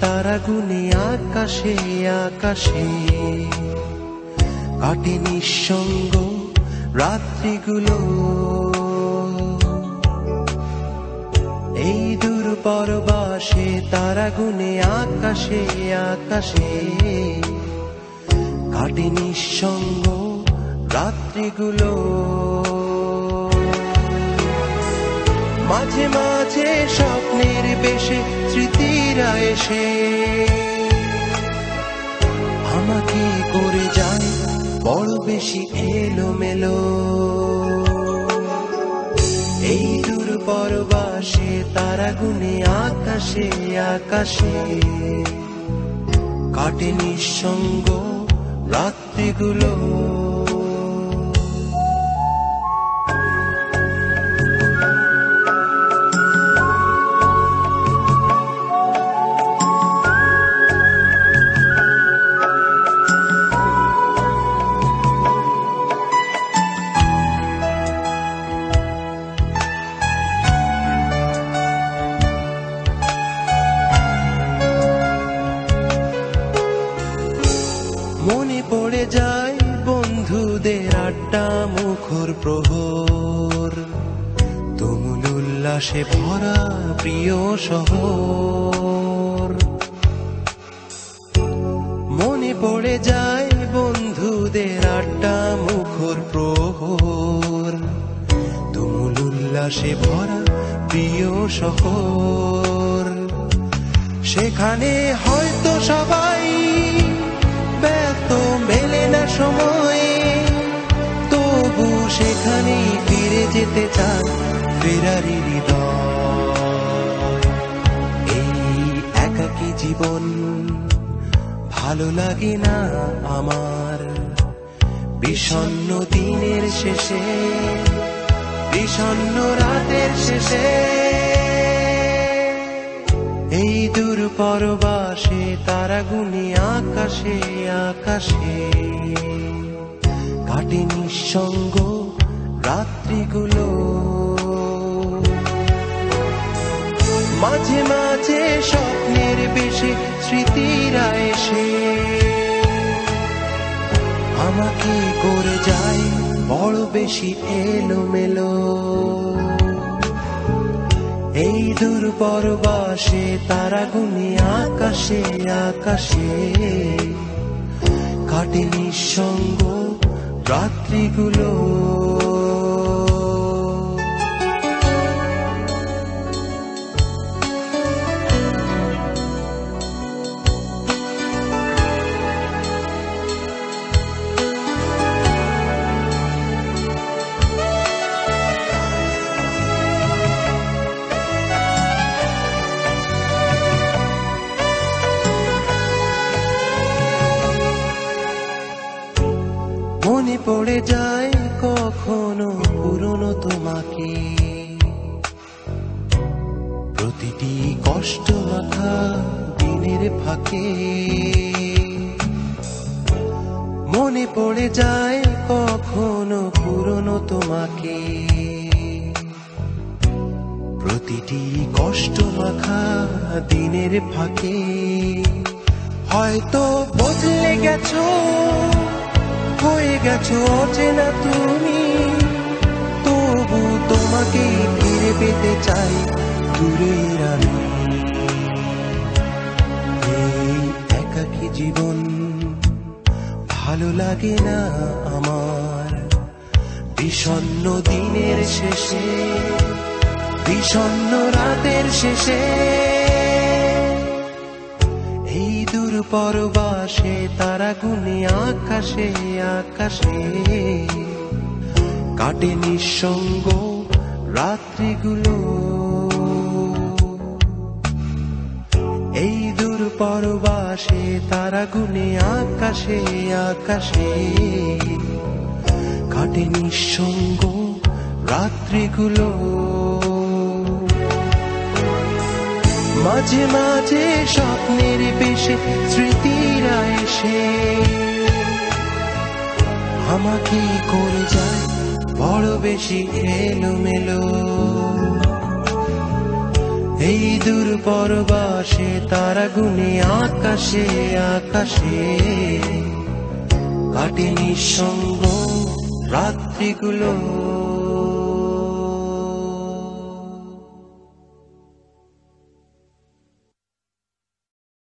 তারা গুনে আকাশে আকাশে। কাটে নিঃসঙ্গ রাত্রিগুলো। এই দূর পরবাসে তারা গুনে আকাশে আকাশে। কাটে নিঃসঙ্গ রাত্রিগুলো। মাঝে মাঝে স্বপ্নের বেশে স্মৃতিরা এসে আমাকে করে যায়, বড় বেশি এলোমেলো। এই দূর পরবাসে, তারা গুনে আকাশে আকাশে। কাটে নিঃসঙ্গ রাত্রিগুলো। মুখর প্রহর। তুমুল উল্লাসে ভরা প্রিয় শহর। মনে পড়ে যায় বন্ধুদের আড্ডা মুখর প্রহর। তুমুল উল্লাসে ভরা প্রিয় শহর। সেখানে হয়তো সবাই ব্যস্ত, মেলে না সময় সেখানেই ফিরে যেতে চান ফেরারি এই একাকী জীবন ভালো লাগে না আমার। বিষণ্ণ দিনের শেষে, বিষণ্ণ রাতের শেষে। এই দূর পরবাসে তারা গুনি আকাশে আকাশে। কাটে নিঃসঙ্গ রাত্রিগুলো। মাঝে মাঝে স্বপ্নের বেশে স্মৃতিরা এসে আমাকে করে যায়, বড় বেশি এলোমেলো। এই দূর পরবাসে তারা গুনে আকাশে আকাশে কাটে নিঃসঙ্গ রাত্রিগুলো। পড়ে যায় কখনো পুরনো তোমাকে। প্রতিটি কষ্ট মাখা দিনের ফাঁকে। মনে পড়ে যায় কখনো পুরনো তোমাকে। প্রতিটি কষ্ট মাখা দিনের ফাঁকে। হয়তো বদলে গেছো হয়ে গেছো অচেনা তুমি। তবু তোমাকে ফিরে পেতে চাই দূরের আমি। এই একাকী জীবন ভালো লাগে না আমার। বিষণ্ণ দিনের শেষে, বিষণ্ণ রাতের শেষে। পরবাসে, তারা গুনে আকাশে আকাশে। কাটে নিঃসঙ্গ রাত্রিগুলো। এই দূর পরবাসে, তারা গুনে আকাশে আকাশে। কাটে নিঃসঙ্গ রাত্রিগুলো। মাঝে মাঝে স্বপ্নের বেশে স্মৃতিরা এসে আমাকে করে যায় বড় বেশি এলোমেলো। এই দূর পরবাসে তারা গুনে আকাশে আকাশে কাটে নিঃসঙ্গ রাত্রিগুলো।